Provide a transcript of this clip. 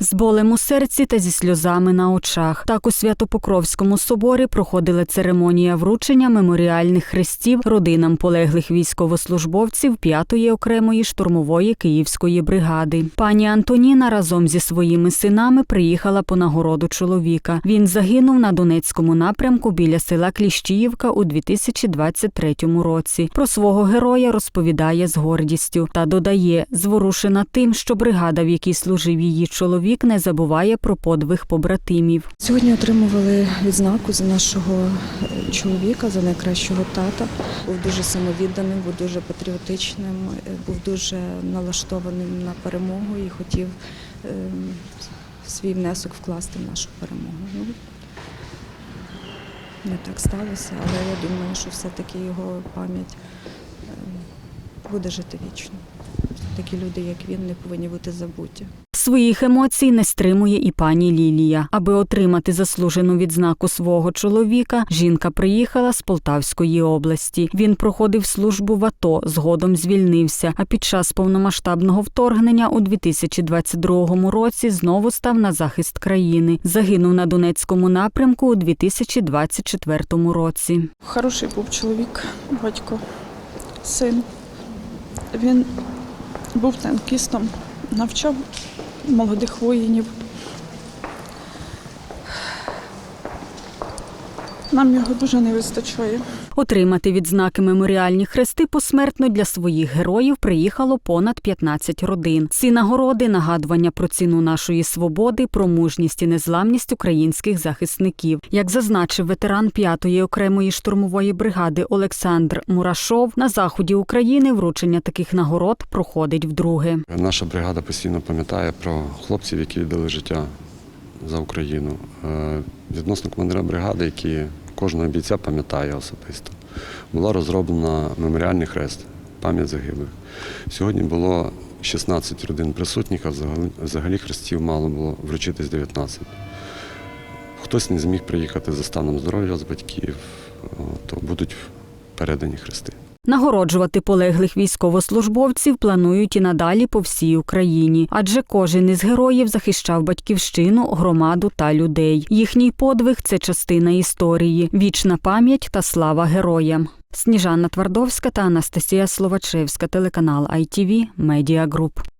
з болем у серці та зі сльозами на очах. Так у Святопокровському соборі проходила церемонія вручення меморіальних хрестів родинам полеглих військовослужбовців 5-ї окремої штурмової київської бригади. Пані Антоніна разом зі своїми синами приїхала по нагороду чоловіка. Він загинув на Донецькому напрямку біля села Кліщіївка у 2023 році. Про свого героя розповідає з гордістю та додає, зворушена тим, що бригада, в якій служив її чоловік, не забуває про подвиг побратимів. Сьогодні отримували відзнаку за нашого е, чоловіка, за найкращого тата. Був дуже самовідданим, був дуже патріотичним, е, був дуже налаштованим на перемогу і хотів е, свій внесок вкласти в нашу перемогу. Ну, не так сталося, але я думаю, що все-таки його пам'ять е, буде жити вічно. Такі люди, як він, не повинні бути забуті. Своїх емоцій не стримує і пані Лілія. Аби отримати заслужену відзнаку свого чоловіка, жінка приїхала з Полтавської області. Він проходив службу в АТО, згодом звільнився. А під час повномасштабного вторгнення у 2022 році знову став на захист країни. Загинув на Донецькому напрямку у 2024 році. Хороший був чоловік, батько, син. Він був танкістом, навчав молодих воїнів. Нам його дуже не вистачає. Отримати відзнаки меморіальні хрести посмертно для своїх героїв приїхало понад 15 родин. Ці нагороди нагадування про ціну нашої свободи, про мужність і незламність українських захисників. Як зазначив ветеран 5-ї окремої штурмової бригади Олександр Мурашов, на заході України вручення таких нагород проходить вдруге. Наша бригада постійно пам'ятає про хлопців, які віддали життя за Україну. Е, Відносно командира бригади, які кожного бійця пам'ятає особисто, була розроблена меморіальний хрест, пам'ять загиблих. Сьогодні було 16 родин присутніх, а взагалі- хрестів мало було вручитись 19. Хтось не зміг приїхати за станом здоров'я з батьків, то будуть передані хрести. Нагороджувати полеглих військовослужбовців планують і надалі по всій Україні, адже кожен із героїв захищав батьківщину, громаду та людей. Їхній подвиг це частина історії, вічна пам'ять та слава героям. Сніжана Твардовська та Анастасія Словачевська, телеканал ITV Media Group.